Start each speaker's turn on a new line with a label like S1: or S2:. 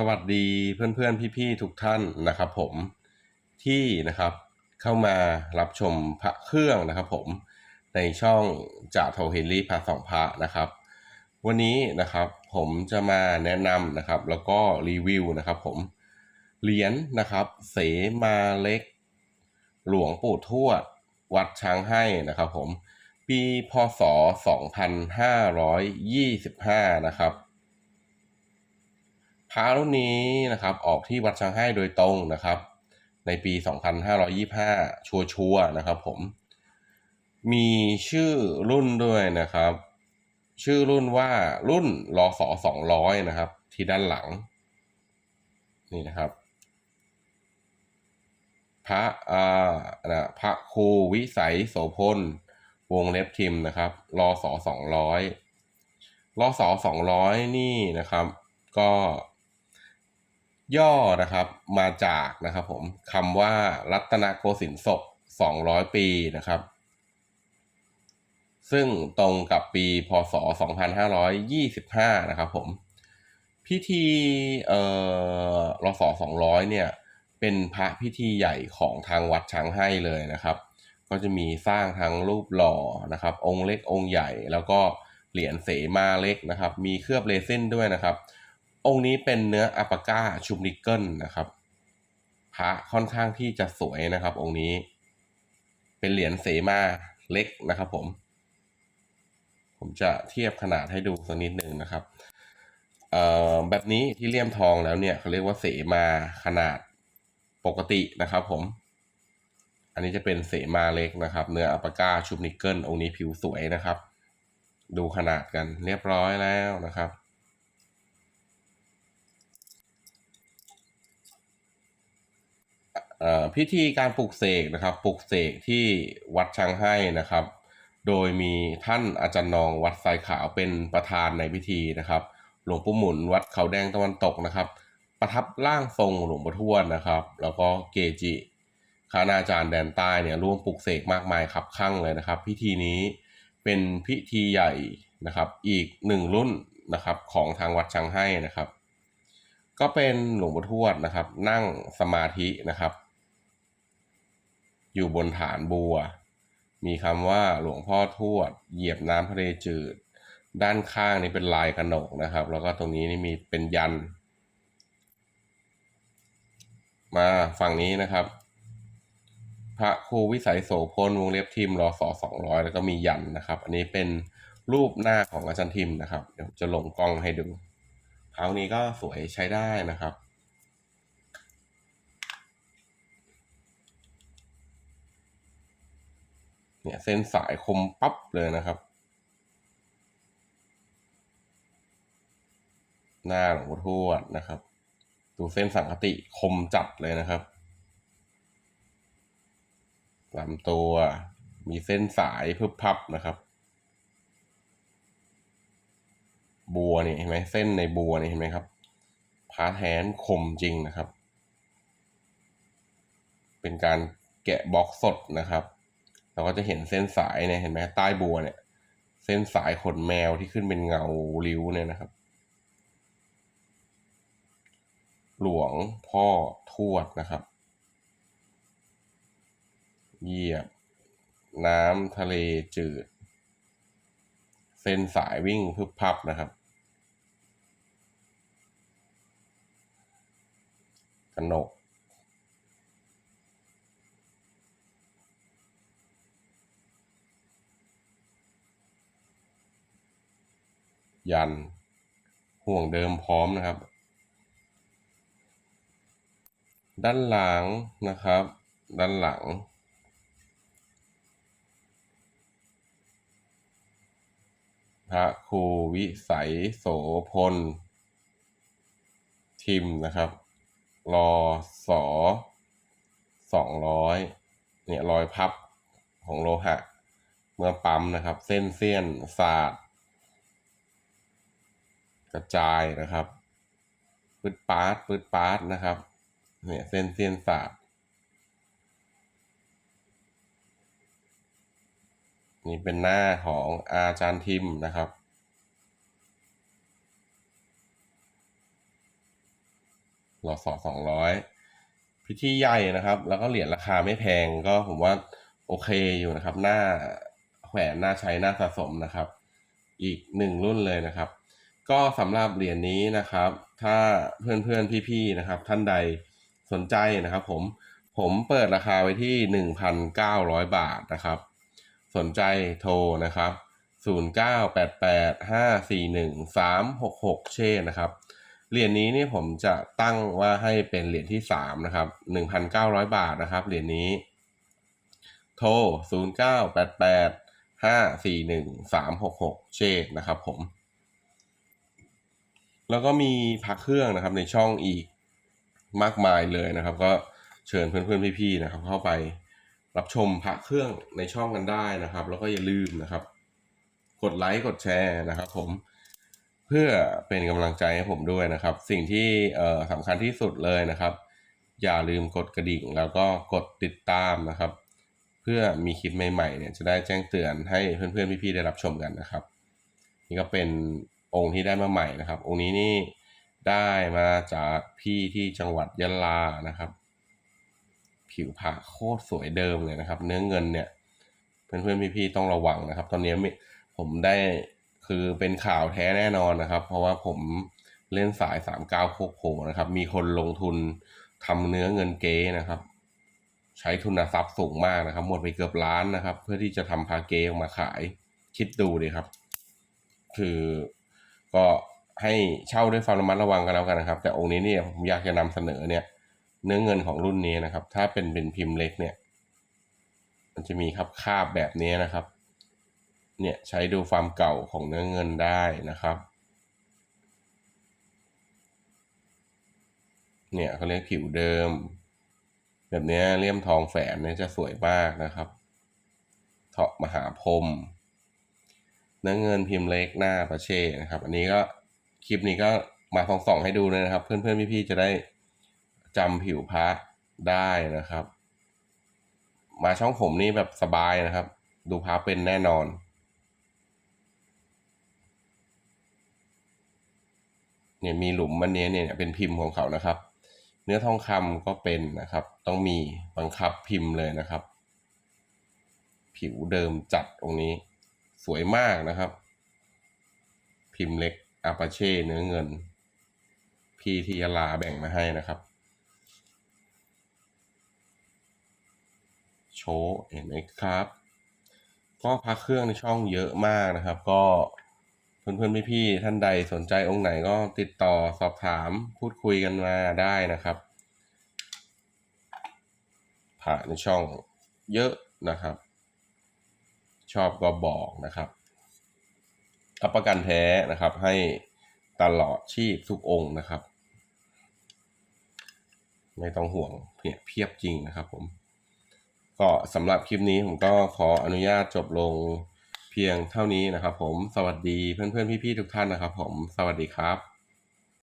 S1: สวัสดีเพื่อนๆ พี่ๆ ทุกท่านนะครับผมที่นะครับเข้ามารับชมพระเครื่องนะครับผมในช่องจ่าโทเฮนรี่พาสองพระนะครับ วันนี้นะครับผมจะมาแนะนำนะครับแล้วก็รีวิวนะครับผมเหรียญนะครับเสมาเล็ก หลวงปู่ทวด วัดช้างให้นะครับผมปีพศ 2525 นะครับ พระรุ่นนี้นะครับออกที่วัดชางให้โดยตรงนะครับ ในปี 2525 ชัวชัวร์ๆนะครับผม มีชื่อรุ่นด้วยนะครับ ชื่อรุ่นว่ารุ่นรอสอ200 นะครับ ที่ด้านหลัง นี่นะครับพระอ่านะพระครูวิสัยโสพล วงเล็บทิมนะครับ รอสอสองร้อยรอสอสองร้อยนี่นะครับ ก็ ย่อนะครับมาจากนะครับผมคำว่ารัตนโกสินทร์ศกสองร้อยปีนะครับ ซึ่งตรงกับปีพศ 2525 นะครับผม พิธีเอ่อรศ200 เนี่ย เป็นพระพิธีใหญ่ของทางวัดช้างให้เลยนะครับ ก็จะมีสร้างทั้งรูปหล่อนะครับ องค์เล็กองค์ใหญ่แล้วก็เหรียญเสมาเล็กนะครับ มีเคลือบเรซินด้วยนะครับ องค์นี้เป็นเนื้ออัปปาก้าชุบนิกเกิลนะครับพระค่อนข้างที่จะสวยนะครับ องค์นี้ เป็นเหรียญเสมาเล็กนะครับ ผม ผมจะเทียบขนาดให้ดูสักนิดหนึ่งนะครับเอ่อแบบนี้ที่เลี่ยมทองแล้วเนี่ยเขาเรียกว่าเสมาขนาดปกตินะครับ ผม อันนี้จะเป็นเสมาเล็กนะครับ เนื้ออัปปาก้าชุบนิกเกิลองค์นี้ผิวสวยนะครับ ดูขนาดกันเรียบร้อยแล้วนะครับ เอ่อ พิธีการปลุกเสกนะครับปลุกเสกที่วัดช้างให้นะครับ โดยมีท่านอาจารย์นองวัดทรายขาวเป็นประธานในพิธีนะครับ หลวงปู่หมุนวัดเขาแดงตะวันตกนะครับ ประทับร่างทรงหลวงปู่ทวดนะครับ แล้วก็เกจิคณาจารย์แดนใต้เนี่ยร่วมปลุกเสกมากมายครับข้างเลยนะครับ พิธีนี้เป็นพิธีใหญ่นะครับอีกหนึ่งรุ่นนะครับของทางวัดช้างให้นะครับ ก็เป็นหลวงปู่ทวดนะครับ นั่งสมาธินะครับ อยู่บนฐานบัว มีคำว่าหลวงพ่อทวด เหยียบน้ำทะเลจืด ด้านข้างนี้เป็นลายกระหนกนะครับ แล้วก็ตรงนี้นี่มีเป็นยัน มาฝั่งนี้นะครับ พระครูวิสัยโสพลวงเล็บทิมรอสอสองร้อยแล้วก็มียันนะครับ อันนี้เป็นรูปหน้าของอาจารย์ทิมนะครับ เดี๋ยวจะลงกล้องให้ดูเท้านี้ก็สวยใช้ได้นะครับ เนี่ยเส้นสายคมปั๊บเลยนะครับ หน้าหลวงพ่อทวดนะครับ ดูเส้นสังคติคมจัดเลยนะครับลำตัวมีเส้นสายพึบพับนะครับ บัวนี่เห็นไหมเส้นในบัวนี่เห็นไหมครับพาแทนคมจริงนะครับ เป็นการแกะบล็อกสดนะครับ เราก็จะเห็นเส้นสายเนี่ยเห็นไหมใต้บัวเนี่ย เส้นสายขนแมวที่ขึ้นเป็นเงาริ้วเนี่ยนะครับ หลวงพ่อทวดนะครับ เหยียบ น้ำทะเลจืด เส้นสายวิ่งพึบพับนะครับกนก ยัน ห่วงเดิมพร้อมนะครับ ด้านหลังนะครับ ด้านหลัง พระครูวิสัยโสพล ทิมนะครับรอสอสองร้อยเนี่ยรอยพับของโลหะ เมื่อปั๊มนะครับ เส้นเสี้ยนสาด กระจายนะครับปืดปาร์ตปืดปาร์ตนะครับเนี่ยเส้นเส้นสาดนี่เป็นหน้าของอาจารย์ทิมนะครับรอสอสองร้อยพิธีใหญ่นะครับ แล้วก็เหรียญราคาไม่แพงก็ผมว่าโอเคอยู่นะครับ หน้าแขวนหน้าใช้หน้าสะสมนะครับ อีกหนึ่งรุ่นเลยนะครับ ก็สำหรับเหรียญนี้นะครับ ถ้าเพื่อนๆพี่ๆนะครับ ท่านใดสนใจนะครับ ผมผมเปิดราคาไว้ที่ 1,900 บาทนะครับ สนใจโทรนะครับ 0988541366 เช่นะครับ เหรียญนี้นี่ผมจะตั้งว่าให้เป็นเหรียญที่ 3 นะครับ 1,900 บาทนะครับ เหรียญนี้ โทร 0988541366 เช่นะครับผม แล้วก็มีพักเครื่องนะครับในช่องอีกมากมายเลยนะครับ ก็เชิญเพื่อนๆพี่ๆนะครับ เข้าไปรับชมพักเครื่องในช่องกันได้นะครับ แล้วก็อย่าลืมนะครับ กดไลค์กดแชร์นะครับ ผมเพื่อเป็นกำลังใจให้ผมด้วยนะครับ สิ่งที่สำคัญที่สุดเลยนะครับ อย่าลืมกดกระดิ่ง แล้วก็กดติดตามนะครับ เพื่อมีคลิปใหม่ๆเนี่ยจะได้แจ้งเตือนให้เพื่อนๆพี่ๆได้รับชมกันนะครับ นี่ก็เป็น องค์ที่ได้มาใหม่นะครับ องค์นี้นี่ได้มาจากพี่ที่จังหวัดยะลานะครับ ผิวผาโคตรสวยเดิมเลยนะครับ เนื้อเงินเนี่ยเพื่อนๆพี่ๆต้องระวังนะครับ ตอนนี้ผมได้คือเป็นข่าวแท้แน่นอนนะครับ เพราะว่าผมเล่นสายสามเก้าโคกโผนะครับ มีคนลงทุนทำเนื้อเงินเก๊นะครับ ใช้ทุนทรัพย์สูงมากนะครับ หมดไปเกือบล้านนะครับ เพื่อที่จะทำพาเก๊ออกมาขายคิดดูดิครับ คือ ก็ให้เช่าด้วยความระมัดระวังกันแล้วกันนะครับ แต่องค์นี้เนี่ยผมอยากจะนำเสนอเนี่ย เนื้อเงินของรุ่นนี้นะครับ ถ้าเป็นเป็นพิมพ์เล็กเนี่ย มันจะมีครับคาบแบบนี้นะครับ เนี่ยใช้ดูความเก่าของเนื้อเงินได้นะครับเนี่ยเขาเรียกผิวเดิม แบบนี้เลี่ยมทองแฝนเนี่ยจะสวยมากนะครับเถาะมหาพรม นื้อเงินพิมพ์เล็กหน้าประเช่นะครับ อันนี้ก็คลิปนี้ก็มาสองสองให้ดูเลยนะครับ เพื่อนๆพี่ๆจะได้จำผิวพระได้นะครับ มาช่องผมนี่แบบสบายนะครับ ดูพระเป็นแน่นอนเนี่ยมีหลุมมันเนี้ยเนี่ยเป็นพิมพ์ของเขานะครับ เนื้อทองคำก็เป็นนะครับ ต้องมีบังคับพิมพ์เลยนะครับ ผิวเดิมจัดตรงนี้ สวยมากนะครับ พิมพ์เล็กอาปาเช่เนื้อเงิน พี่ที่ยาลาแบ่งมาให้นะครับ โชว์เห็นไหมครับ ก็พักเครื่องในช่องเยอะมากนะครับ ก็เพื่อนๆพี่ๆท่านใดสนใจองค์ไหนก็ติดต่อสอบถามพูดคุยกันมาได้นะครับผ่านในช่องเยอะนะครับ ชอบก็บอกนะครับรับประกันแท้นะครับ ให้ตลอดชีพทุกองค์นะครับ ไม่ต้องห่วงเพียเพียบจริงนะครับผมก็สำหรับคลิปนี้ผมก็ขออนุญาตจบลงเพียงเท่านี้นะครับ ผมสวัสดีเพื่อนๆพี่ๆทุกท่านนะครับ ผมสวัสดีครับ